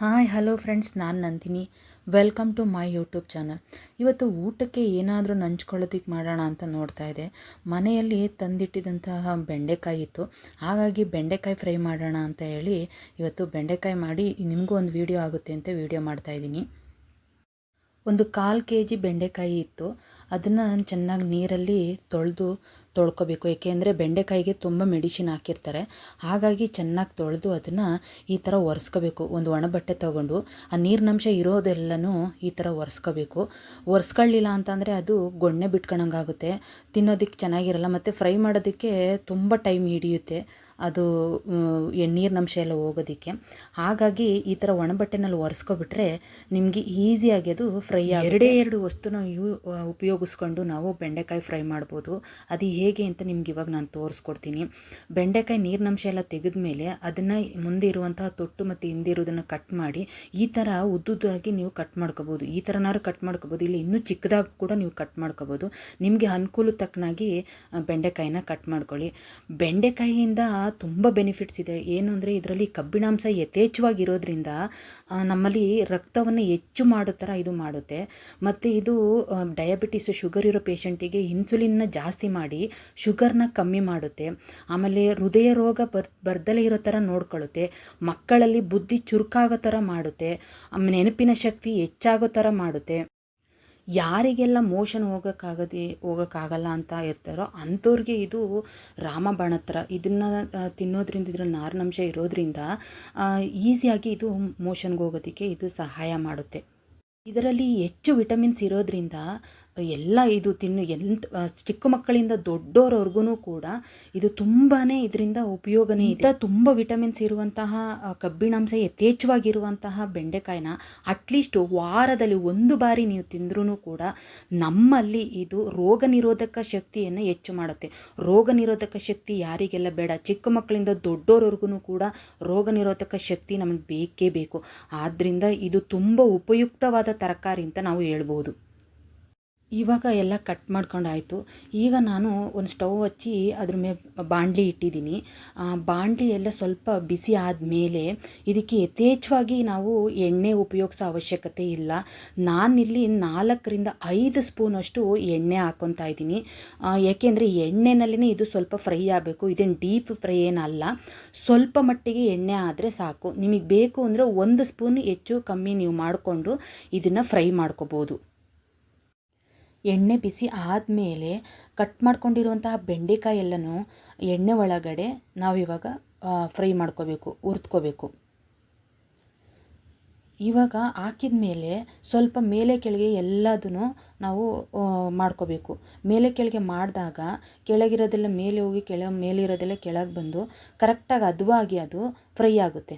Hi, hello friends, ನಾನು Nandini. Welcome to my YouTube channel. ಇವತ್ತು ಊಟಕ್ಕೆ ಏನಾದರೂ ನಂಚ್ಕೊಳ್ಳೋದಕ್ಕೆ ಮಾಡೋಣ ಅಂತ ನೋಡ್ತಾ ಇದ್ದೆ. ಮನೆಯಲ್ಲಿ ತಂದಿಟ್ಟಿದಂತಹ ಬೆಂಡೆಕಾಯಿ ಇತ್ತು. ಹಾಗಾಗಿ ಬೆಂಡೆಕಾಯಿ ಫ್ರೈ ಮಾಡೋಣ ಅಂತ ಹೇಳಿ ಇವತ್ತು ಬೆಂಡೆಕಾಯಿ ಮಾಡಿ ನಿಮಗೂ ಒಂದು ವಿಡಿಯೋ ಆಗುತ್ತೆ ಅಂತ ವಿಡಿಯೋ ಮಾಡ್ತಾಯಿದ್ದೀನಿ ಒಂದು ಕಾಲು ಕೆ ಜಿ ಬೆಂಡೆಕಾಯಿ ಇತ್ತು. ಅದನ್ನು ಚೆನ್ನಾಗಿ ನೀರಲ್ಲಿ ತೊಳೆದು ತೊಳ್ಕೊಬೇಕು. ಏಕೆಂದರೆ ಬೆಂಡೆಕಾಯಿಗೆ ತುಂಬ ಮೆಡಿಸಿನ್ ಹಾಕಿರ್ತಾರೆ. ಹಾಗಾಗಿ ಚೆನ್ನಾಗಿ ತೊಳೆದು ಅದನ್ನು ಈ ಥರ ಒರೆಸ್ಕೋಬೇಕು. ಒಂದು ಒಣ ಬಟ್ಟೆ ತೊಗೊಂಡು. ಆ ನೀರಿನಂಶ ಇರೋದೆಲ್ಲನೂ ಈ ಥರ ಒರೆಸ್ಕೋಬೇಕು. ಒರೆಸ್ಕೊಳ್ಳಿಲ್ಲ ಅಂತಂದರೆ ಅದು ಗೊಣ್ಣೆ ಬಿಟ್ಕೊಳಂಗಾಗುತ್ತೆ. ತಿನ್ನೋದಕ್ಕೆ ಚೆನ್ನಾಗಿರಲ್ಲ. ಮತ್ತು ಫ್ರೈ ಮಾಡೋದಕ್ಕೆ ತುಂಬ ಟೈಮ್ ಹಿಡಿಯುತ್ತೆ. ಅದು ನೀರಿನಂಶ ಎಲ್ಲ ಹೋಗೋದಕ್ಕೆ. ಹಾಗಾಗಿ ಈ ಥರ ಒಣ ಬಟ್ಟೆನಲ್ಲಿ ಒರೆಸ್ಕೊಬಿಟ್ರೆ ನಿಮಗೆ ಈಸಿಯಾಗಿ ಅದು ಫ್ರೈ ಎರಡೇ ಎರಡು ವಸ್ತುನ ಯೂ ಉಪಯೋಗಿಸ್ಕೊಂಡು ನಾವು ಬೆಂಡೆಕಾಯಿ ಫ್ರೈ ಮಾಡ್ಬೋದು. ಅದು ಹೇಗೆ ಅಂತ ನಿಮ್ಗೆ ಇವಾಗ ನಾನು ತೋರಿಸ್ಕೊಡ್ತೀನಿ. ಬೆಂಡೆಕಾಯಿ ನೀರಿನಂಶ ಎಲ್ಲ ತೆಗೆದ ಮೇಲೆ ಅದನ್ನು ಮುಂದೆ ಇರುವಂತಹ ತೊಟ್ಟು ಮತ್ತು ಹಿಂದಿರೋದನ್ನು ಕಟ್ ಮಾಡಿ, ಈ ಥರ ಉದ್ದುದ್ದಾಗಿ ನೀವು ಕಟ್ ಮಾಡ್ಕೋಬೋದು. ಈ ಥರನಾದ್ರು ಕಟ್ ಮಾಡ್ಕೋಬೋದು. ಇಲ್ಲಿ ಇನ್ನೂ ಚಿಕ್ಕದಾಗಿ ಕೂಡ ನೀವು ಕಟ್ ಮಾಡ್ಕೋಬೋದು. ನಿಮಗೆ ಅನುಕೂಲ ತಕ್ಕನಾಗಿ ಬೆಂಡೆಕಾಯಿನ ಕಟ್ ಮಾಡ್ಕೊಳ್ಳಿ. ಬೆಂಡೆಕಾಯಿಯಿಂದ ತುಂಬ ಬೆನಿಫಿಟ್ಸ್ ಇದೆ. ಏನು ಅಂದರೆ ಇದರಲ್ಲಿ ಕಬ್ಬಿಣಾಂಶ ಯಥೇಚ್ಛವಾಗಿರೋದ್ರಿಂದ ನಮ್ಮಲ್ಲಿ ರಕ್ತವನ್ನು ಹೆಚ್ಚು ಮಾಡೋ ಥರ ಇದು ಮಾಡುತ್ತೆ. ಮತ್ತು ಇದು ಡಯಾಬಿಟಿಸ್ ಶುಗರ್ ಇರೋ ಪೇಷಂಟಿಗೆ ಇನ್ಸುಲಿನ್ನ ಜಾಸ್ತಿ ಮಾಡಿ ಶುಗರ್ನ ಕಮ್ಮಿ ಮಾಡುತ್ತೆ. ಆಮೇಲೆ ಹೃದಯ ರೋಗ ಬರ್, ಬರ್ದಲೇ ಇರೋ ಥರ ನೋಡ್ಕೊಳ್ಳುತ್ತೆ. ಮಕ್ಕಳಲ್ಲಿ ಬುದ್ಧಿ ಚುರುಕಾಗೋ ಥರ ಮಾಡುತ್ತೆ. ನೆನಪಿನ ಶಕ್ತಿ ಹೆಚ್ಚಾಗೋ ಥರ ಮಾಡುತ್ತೆ. ಯಾರಿಗೆಲ್ಲ ಮೋಷನ್ ಹೋಗೋಕ್ಕಾಗದೆ, ಹೋಗೋಕ್ಕಾಗಲ್ಲ ಅಂತ ಇರ್ತಾರೋ ಅಂಥವ್ರಿಗೆ ಇದು ರಾಮಬಾಣ ಥರ ಇದನ್ನು ತಿನ್ನೋದ್ರಿಂದ ಇದರ ನಾರಿನಂಶ ಇರೋದ್ರಿಂದ ಈಸಿಯಾಗಿ ಇದು ಮೋಷನ್ಗೆ ಹೋಗೋದಕ್ಕೆ ಇದು ಸಹಾಯ ಮಾಡುತ್ತೆ. ಇದರಲ್ಲಿ ಹೆಚ್ಚು ವಿಟಮಿನ್ಸ್ ಇರೋದ್ರಿಂದ ಎಲ್ಲ ಇದು ತಿನ್ನು ಎಂತ ಚಿಕ್ಕ ಮಕ್ಕಳಿಂದ ದೊಡ್ಡೋರವರೆಗೂ ಕೂಡ ಇದು ತುಂಬಾ ಇದರಿಂದ ಉಪಯೋಗನೇ ಇದೆ. ತುಂಬ ವಿಟಮಿನ್ಸ್ ಇರುವಂತಹ ಕಬ್ಬಿಣಾಂಶ ಯಥೇಚ್ಛವಾಗಿರುವಂತಹ ಬೆಂಡೆಕಾಯಿನ ಅಟ್ಲೀಸ್ಟ್ ವಾರದಲ್ಲಿ ಒಂದು ಬಾರಿ ನೀವು ತಿಂದ್ರೂ ಕೂಡ ನಮ್ಮಲ್ಲಿ ಇದು ರೋಗ ನಿರೋಧಕ ಶಕ್ತಿಯನ್ನು ಹೆಚ್ಚು ಮಾಡುತ್ತೆ. ರೋಗ ನಿರೋಧಕ ಶಕ್ತಿ ಯಾರಿಗೆಲ್ಲ ಬೇಡ. ಚಿಕ್ಕ ಮಕ್ಕಳಿಂದ ದೊಡ್ಡೋರವರೆಗೂ ಕೂಡ ರೋಗ ನಿರೋಧಕ ಶಕ್ತಿ ನಮಗೆ ಬೇಕೇ ಬೇಕು. ಆದ್ದರಿಂದ ಇದು ತುಂಬ ಉಪಯುಕ್ತವಾದ ತರಕಾರಿ ಅಂತ ನಾವು ಹೇಳ್ಬೋದು. ಇವಾಗ ಎಲ್ಲ ಕಟ್ ಮಾಡ್ಕೊಂಡಾಯಿತು. ಈಗ ನಾನು ಒಂದು ಸ್ಟವ್ ಹಚ್ಚಿ ಅದ್ರ ಮೇಲೆ ಬಾಣಲಿ ಇಟ್ಟಿದ್ದೀನಿ. ಬಾಣಲಿ ಎಲ್ಲ ಸ್ವಲ್ಪ ಬಿಸಿ ಆದಮೇಲೆ ಇದಕ್ಕೆ ಯಥೇಚ್ಛವಾಗಿ ನಾವು ಎಣ್ಣೆ ಉಪಯೋಗಿಸೋ ಅವಶ್ಯಕತೆ ಇಲ್ಲ. ನಾನಿಲ್ಲಿ ನಾಲ್ಕರಿಂದ ಐದು ಸ್ಪೂನಷ್ಟು ಎಣ್ಣೆ ಹಾಕ್ಕೊತಾ ಇದ್ದೀನಿ. ಏಕೆಂದರೆ ಎಣ್ಣೆನಲ್ಲಿನೇ ಇದು ಸ್ವಲ್ಪ ಫ್ರೈ ಆಗಬೇಕು. ಇದೇನು ಡೀಪ್ ಫ್ರೈ ಏನಲ್ಲ. ಸ್ವಲ್ಪ ಮಟ್ಟಿಗೆ ಎಣ್ಣೆ ಆದರೆ ಸಾಕು. ನಿಮಗೆ ಬೇಕು ಅಂದರೆ ಒಂದು ಸ್ಪೂನ್ ಹೆಚ್ಚು ಕಮ್ಮಿ ನೀವು ಮಾಡಿಕೊಂಡು ಇದನ್ನು ಫ್ರೈ ಮಾಡ್ಕೋಬೋದು. ಎಣ್ಣೆ ಬಿಸಿ ಆದಮೇಲೆ ಕಟ್ ಮಾಡ್ಕೊಂಡಿರುವಂತಹ ಬೆಂಡೆಕಾಯಿ ಎಲ್ಲನೂ ಎಣ್ಣೆ ಒಳಗಡೆ ನಾವಿವಾಗ ಫ್ರೈ ಮಾಡ್ಕೋಬೇಕು, ಹುರ್ದ್ಕೋಬೇಕು. ಇವಾಗ ಹಾಕಿದ ಮೇಲೆ ಸ್ವಲ್ಪ ಮೇಲೆ ಕೆಳಗೆ ಎಲ್ಲದನ್ನು ನಾವು ಮಾಡ್ಕೋಬೇಕು. ಮೇಲೆ ಕೆಳಗೆ ಮಾಡಿದಾಗ ಕೆಳಗಿರೋದೆಲ್ಲ ಮೇಲೆ ಹೋಗಿ ಕೆಳ, ಮೇಲಿರೋದೆಲ್ಲ ಕೆಳಗೆ ಬಂದು ಕರೆಕ್ಟಾಗಿ ಹದವಾಗಿ ಅದು ಫ್ರೈ ಆಗುತ್ತೆ.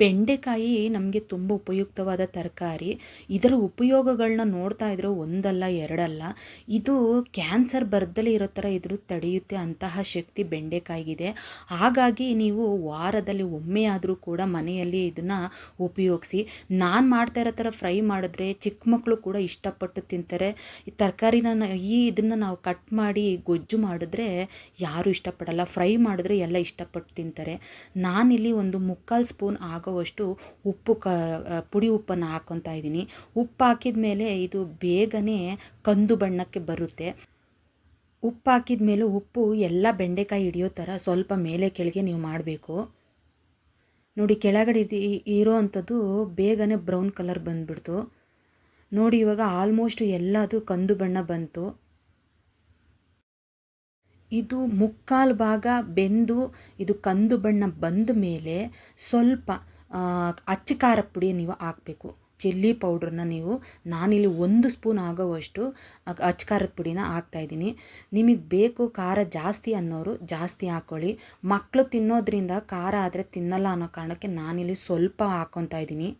ಬೆಂಡೆಕಾಯಿ ನಮಗೆ ತುಂಬ ಉಪಯುಕ್ತವಾದ ತರಕಾರಿ. ಇದರ ಉಪಯೋಗಗಳನ್ನ ನೋಡ್ತಾ ಇದ್ರೆ ಒಂದಲ್ಲ, ಎರಡಲ್ಲ. ಇದು ಕ್ಯಾನ್ಸರ್ ಬರ್ದಲೇ ಇರೋ ಥರ ಇದ್ರ ತಡೆಯುತ್ತೆ ಅಂತಹ ಶಕ್ತಿ ಬೆಂಡೆಕಾಯಿಗಿದೆ. ಹಾಗಾಗಿ ನೀವು ವಾರದಲ್ಲಿ ಒಮ್ಮೆ ಆದರೂ ಕೂಡ ಮನೆಯಲ್ಲಿ ಇದನ್ನು ಉಪಯೋಗಿಸಿ. ನಾನು ಮಾಡ್ತಾ ಇರೋ ಥರ ಫ್ರೈ ಮಾಡಿದ್ರೆ ಚಿಕ್ಕ ಮಕ್ಕಳು ಕೂಡ ಇಷ್ಟಪಟ್ಟು ತಿಂತಾರೆ. ಈ ತರಕಾರಿನ ಈ ಇದನ್ನು ನಾವು ಕಟ್ ಮಾಡಿ ಗೊಜ್ಜು ಮಾಡಿದ್ರೆ ಯಾರೂ ಇಷ್ಟಪಡಲ್ಲ. ಫ್ರೈ ಮಾಡಿದ್ರೆ ಎಲ್ಲ ಇಷ್ಟಪಟ್ಟು ತಿಂತಾರೆ. ನಾನಿಲ್ಲಿ ಒಂದು ಮುಕ್ಕಾಲು ಸ್ಪೂನ್ ಆಗುವಷ್ಟು ಉಪ್ಪು ಕ ಪುಡಿ ಉಪ್ಪನ್ನು ಹಾಕ್ಕೊತಾ ಇದ್ದೀನಿ. ಉಪ್ಪು ಹಾಕಿದ ಮೇಲೆ ಇದು ಬೇಗನೆ ಕಂದು ಬಣ್ಣಕ್ಕೆ ಬರುತ್ತೆ. ಉಪ್ಪು ಹಾಕಿದ ಮೇಲೆ ಉಪ್ಪು ಎಲ್ಲ ಬೆಂಡೆಕಾಯಿ ಹಿಡಿಯೋ ಥರ ಸ್ವಲ್ಪ ಮೇಲೆ ಕೆಳಗೆ ನೀವು ಮಾಡಬೇಕು. ನೋಡಿ, ಕೆಳಗಡೆ ಇರೋ ಅಂಥದ್ದು ಬೇಗನೆ ಬ್ರೌನ್ ಕಲರ್ ಬಂದುಬಿಡ್ತು. ನೋಡಿ, ಇವಾಗ ಆಲ್ಮೋಸ್ಟ್ ಎಲ್ಲದು ಕಂದು ಬಣ್ಣ ಬಂತು. ಇದು ಮುಕ್ಕಾಲು ಭಾಗ ಬೆಂದು, ಇದು ಕಂದು ಬಣ್ಣ ಬಂದ ಮೇಲೆ ಸ್ವಲ್ಪ ಅಚ್ಚ ಪುಡಿ ನೀವು ಹಾಕಬೇಕು. ಚಿಲ್ಲಿ ಪೌಡ್ರನ್ನ ನೀವು, ನಾನಿಲ್ಲಿ ಒಂದು ಸ್ಪೂನ್ ಆಗೋವಷ್ಟು ಅಚ್ಚ ಖಾರದ ಪುಡಿನ ಹಾಕ್ತಾಯಿದ್ದೀನಿ ನಿಮಗೆ ಬೇಕು ಖಾರ ಜಾಸ್ತಿ ಅನ್ನೋರು ಜಾಸ್ತಿ ಹಾಕ್ಕೊಳ್ಳಿ ಮಕ್ಕಳು ತಿನ್ನೋದ್ರಿಂದ ಖಾರ ಆದರೆ ತಿನ್ನಲ್ಲ ಅನ್ನೋ ಕಾರಣಕ್ಕೆ ನಾನಿಲ್ಲಿ ಸ್ವಲ್ಪ ಹಾಕ್ಕೊತಾ ಇದ್ದೀನಿ.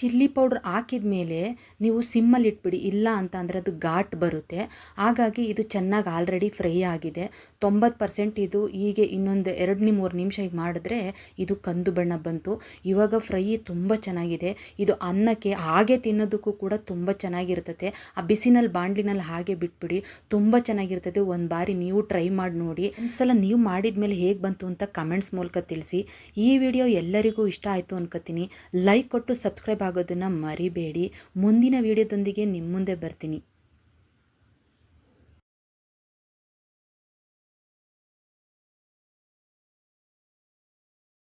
ಚಿಲ್ಲಿ ಪೌಡ್ರ್ ಹಾಕಿದ ಮೇಲೆ ನೀವು ಸಿಮ್ಮಲ್ಲಿ ಇಟ್ಬಿಡಿ, ಇಲ್ಲ ಅಂತ ಅಂದರೆ ಅದು ಘಾಟ್ ಬರುತ್ತೆ. ಹಾಗಾಗಿ ಇದು ಚೆನ್ನಾಗಿ ಆಲ್ರೆಡಿ ಫ್ರೈ ಆಗಿದೆ. ತೊಂಬತ್ತು ಪರ್ಸೆಂಟ್ ಇದು ಹೀಗೆ ಇನ್ನೊಂದು ಎರಡು ನಿ ಮೂರು ನಿಮಿಷ ಈಗ ಮಾಡಿದ್ರೆ ಇದು ಕಂದು ಬಣ್ಣ ಬಂತು. ಇವಾಗ ಫ್ರೈ ತುಂಬ ಚೆನ್ನಾಗಿದೆ. ಇದು ಅನ್ನಕ್ಕೆ ಹಾಗೆ ತಿನ್ನೋದಕ್ಕೂ ಕೂಡ ತುಂಬ ಚೆನ್ನಾಗಿರ್ತದೆ. ಆ ಬಿಸಿನಲ್ಲಿ ಬಾಂಡ್ಲಿನಲ್ಲಿ ಹಾಗೆ ಬಿಟ್ಬಿಡಿ, ತುಂಬ ಚೆನ್ನಾಗಿರ್ತದೆ. ಒಂದು ಬಾರಿ ನೀವು ಟ್ರೈ ಮಾಡಿ ನೋಡಿ. ಒಂದ್ಸಲ ನೀವು ಮಾಡಿದ ಮೇಲೆ ಹೇಗೆ ಬಂತು ಅಂತ ಕಮೆಂಟ್ಸ್ ಮೂಲಕ ತಿಳಿಸಿ. ಈ ವಿಡಿಯೋ ಎಲ್ಲರಿಗೂ ಇಷ್ಟ ಆಯಿತು ಅನ್ಕೋತೀನಿ. ಲೈಕ್ ಕೊಟ್ಟು ಸಬ್ಸ್ಕ್ರೈಬ್ ಆಗೋದನ್ನು ಮರಿಬೇಡಿ. ಮುಂದಿನ ವಿಡಿಯೋದೊಂದಿಗೆ ನಿಮ್ಮ ಮುಂದೆ ಬರ್ತೀನಿ.